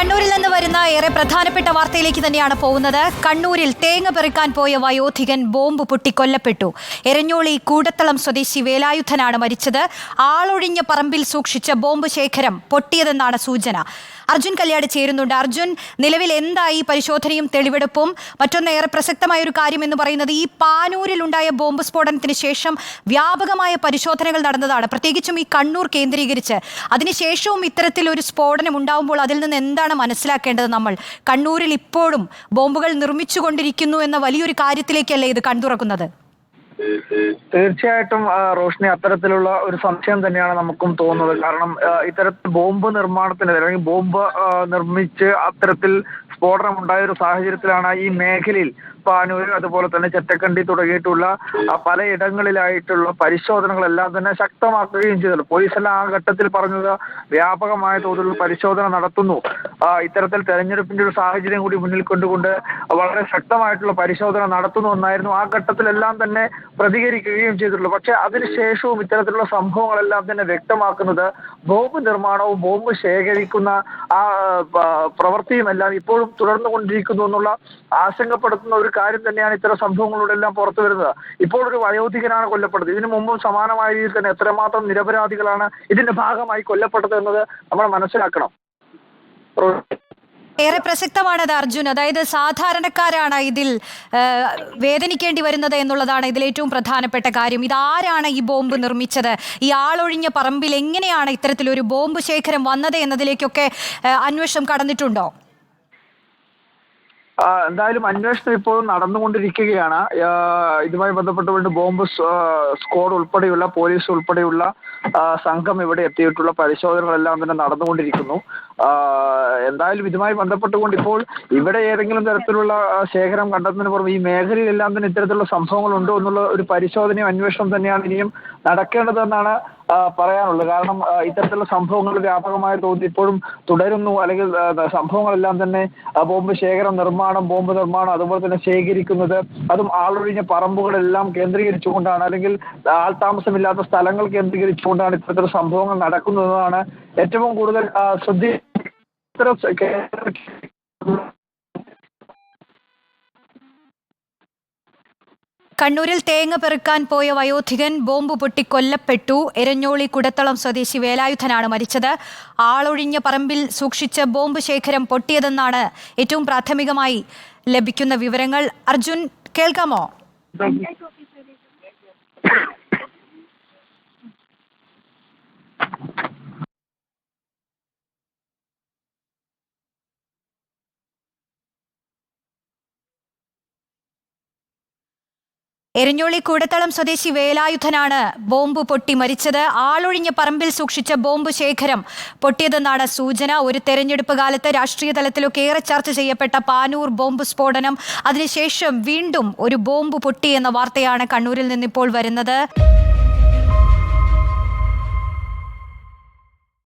കണ്ണൂരിൽ നിന്ന് വരുന്ന ഏറെ പ്രധാനപ്പെട്ട വാർത്തയിലേക്ക് തന്നെയാണ് പോകുന്നത്. കണ്ണൂരിൽ തേങ്ങ പെറുക്കാൻ പോയ വയോധികൻ ബോംബ് പൊട്ടി കൊല്ലപ്പെട്ടു. എരഞ്ഞോളി കൂടത്തളം സ്വദേശി വേലായുധനാണ് മരിച്ചത്. ആളൊഴിഞ്ഞ പറമ്പിൽ സൂക്ഷിച്ച ബോംബ് ശേഖരം പൊട്ടിയതെന്നാണ് സൂചന. അർജുൻ കല്യാട് ചേരുന്നുണ്ട്. അർജുൻ നിലവിൽ എന്തായി പരിശോധനയും തെളിവെടുപ്പും? മറ്റൊന്ന് ഏറെ പ്രസക്തമായ ഒരു കാര്യം എന്ന് പറയുന്നത് ഈ പാനൂരിൽ ഉണ്ടായ ബോംബ് സ്ഫോടനത്തിന് ശേഷം വ്യാപകമായ പരിശോധനകൾ നടന്നതാണ്. പ്രത്യേകിച്ചും ഈ കണ്ണൂർ കേന്ദ്രീകരിച്ച്. അതിനുശേഷവും ഇത്തരത്തിൽ ഒരു സ്ഫോടനം ഉണ്ടാവുമ്പോൾ അതിൽ നിന്ന് എന്താണ് മനസ്സിലാക്കേണ്ടത് നമ്മൾ? കണ്ണൂരിൽ ഇപ്പോഴും ബോംബുകൾ നിർമ്മിച്ചുകൊണ്ടിരിക്കുന്നു എന്ന വലിയൊരു കാര്യത്തിലേക്കല്ലേ ഇത് കൺതുറക്കുന്നത് തീർച്ചയായിട്ടും റോഷ്നി അത്തരത്തിലുള്ള ഒരു സംശയം തന്നെയാണ് നമുക്കും തോന്നുന്നത്. കാരണം ഇത്തരത്തിൽ ബോംബ് നിർമ്മാണത്തിന് അല്ലെങ്കിൽ ബോംബ് നിർമ്മിച്ച് അത്തരത്തിൽ സ്ഫോടനം ഉണ്ടായ ഒരു സാഹചര്യത്തിലാണ് ഈ മേഖലയിൽ പാനൂർ അതുപോലെ തന്നെ ചെറ്റക്കണ്ടി തുടങ്ങിയിട്ടുള്ള പലയിടങ്ങളിലായിട്ടുള്ള പരിശോധനകളെല്ലാം തന്നെ ശക്തമാക്കുകയും ചെയ്തത് പോലീസ് എല്ലാം ആ ഘട്ടത്തിൽ പറഞ്ഞത് വ്യാപകമായ തോതിലുള്ള പരിശോധന നടത്തുന്നു. ഇത്തരത്തിൽ തെരഞ്ഞെടുപ്പിന്റെ ഒരു സാഹചര്യം കൂടി മുന്നിൽ കൊണ്ടുകൊണ്ട് വളരെ ശക്തമായിട്ടുള്ള പരിശോധന നടത്തുന്നു എന്നായിരുന്നു ആ ഘട്ടത്തിലെല്ലാം തന്നെ പ്രതികരിക്കുകയും ചെയ്തിട്ടുള്ളൂ. പക്ഷെ അതിനുശേഷവും ഇത്തരത്തിലുള്ള സംഭവങ്ങളെല്ലാം തന്നെ വ്യക്തമാക്കുന്നത് ബോംബ് നിർമ്മാണവും ബോംബ് ശേഖരിക്കുന്ന ആ പ്രവൃത്തിയും എല്ലാം ഇപ്പോഴും തുടർന്നു കൊണ്ടിരിക്കുന്നു എന്നുള്ള ആശങ്കപ്പെടുത്തുന്ന ഒരു കാര്യം തന്നെയാണ് ഇത്തരം സംഭവങ്ങളിലൂടെ എല്ലാം പുറത്തു വരുന്നത്. ഇപ്പോൾ ഒരു വയോധികനാണ് കൊല്ലപ്പെട്ടത്. ഇതിനു മുമ്പും സമാനമായ രീതിയിൽ തന്നെ എത്രമാത്രം നിരപരാധികളാണ് ഇതിന്റെ ഭാഗമായി കൊല്ലപ്പെട്ടത് എന്നത് നമ്മൾ മനസ്സിലാക്കണം. ഏറെ പ്രസക്തമാണത് അർജുൻ. അതായത് സാധാരണക്കാരാണ് ഇതിൽ വേദനിക്കേണ്ടി വരുന്നത് എന്നുള്ളതാണ് ഇതിൽ ഏറ്റവും പ്രധാനപ്പെട്ട കാര്യം. ഇതാരാണ് ഈ ബോംബ് നിർമ്മിച്ചത്? ഈ ആളൊഴിഞ്ഞ പറമ്പിൽ എങ്ങനെയാണ് ഇത്തരത്തിലൊരു ബോംബ് ശേഖരം വന്നത് എന്നതിലേക്കൊക്കെ അന്വേഷണം കടന്നിട്ടുണ്ടോ? എന്തായാലും അന്വേഷണം ഇപ്പോഴും നടന്നുകൊണ്ടിരിക്കുകയാണ്. ഇതുമായി ബന്ധപ്പെട്ട് ബന്ധപ്പെട്ടുകൊണ്ട് ബോംബ് സ്ക്വാഡ് ഉൾപ്പെടെയുള്ള പോലീസ് ഉൾപ്പെടെയുള്ള സംഘം ഇവിടെ എത്തിയിട്ടുള്ള പരിശോധനകളെല്ലാം തന്നെ നടന്നുകൊണ്ടിരിക്കുന്നു. എന്തായാലും ഇതുമായി ബന്ധപ്പെട്ടുകൊണ്ട് ഇപ്പോൾ ഇവിടെ ഏതെങ്കിലും തരത്തിലുള്ള ശേഖരം കണ്ടെത്തുന്നതിന് പുറമെ ഈ മേഖലയിലെല്ലാം തന്നെ ഇത്തരത്തിലുള്ള സംഭവങ്ങൾ ഉണ്ടോ എന്നുള്ള ഒരു പരിശോധനയും അന്വേഷണം തന്നെയാണ് ഇനിയും നടക്കേണ്ടതെന്നാണ് പറയാനുള്ളത് കാരണം ഇത്തരത്തിലുള്ള സംഭവങ്ങൾ വ്യാപകമായ തോതിൽ ഇപ്പോഴും തുടരുന്നു. അല്ലെങ്കിൽ സംഭവങ്ങളെല്ലാം തന്നെ ബോംബ് ശേഖരം നിർമ്മാണം ബോംബ് നിർമ്മാണം അതുപോലെ തന്നെ ശേഖരിക്കുന്നത് അതും ആളൊഴിഞ്ഞ പറമ്പുകളെല്ലാം കേന്ദ്രീകരിച്ചുകൊണ്ടാണ് അല്ലെങ്കിൽ ആൾതാമസമില്ലാത്ത സ്ഥലങ്ങൾ കേന്ദ്രീകരിച്ചുകൊണ്ടാണ് ഇത്തരത്തിലുള്ള സംഭവങ്ങൾ നടക്കുന്നതാണ് ഏറ്റവും കൂടുതൽ ശ്രദ്ധ ഇത്തരം കണ്ണൂരിൽ തേങ്ങ പെറുക്കാൻ പോയ വയോധികൻ ബോംബ് പൊട്ടി കൊല്ലപ്പെട്ടു. എരഞ്ഞോളി കുടത്തളം സ്വദേശി വേലായുധനാണ് മരിച്ചത്. ആളൊഴിഞ്ഞ പറമ്പിൽ സൂക്ഷിച്ച ബോംബ് ശേഖരം പൊട്ടിയതെന്നാണ് ഏറ്റവും പ്രാഥമികമായി ലഭിക്കുന്ന വിവരങ്ങൾ. അർജുൻ കേൾക്കാമോ? എരഞ്ഞോളി കൂടത്തളം സ്വദേശി വേലായുധനാണ് ബോംബ് പൊട്ടി മരിച്ചത്. ആളൊഴിഞ്ഞ പറമ്പിൽ സൂക്ഷിച്ച ബോംബ് ശേഖരം പൊട്ടിയതെന്നാണ് സൂചന. ഒരു തെരഞ്ഞെടുപ്പ് കാലത്ത് രാഷ്ട്രീയ തലത്തിലൊക്കെ ഏറെ ചർച്ച ചെയ്യപ്പെട്ട പാനൂർ ബോംബ് സ്ഫോടനം. അതിനുശേഷം വീണ്ടും ഒരു ബോംബ് പൊട്ടി എന്ന വാർത്തയാണ് കണ്ണൂരിൽ നിന്നിപ്പോൾ വരുന്നത്.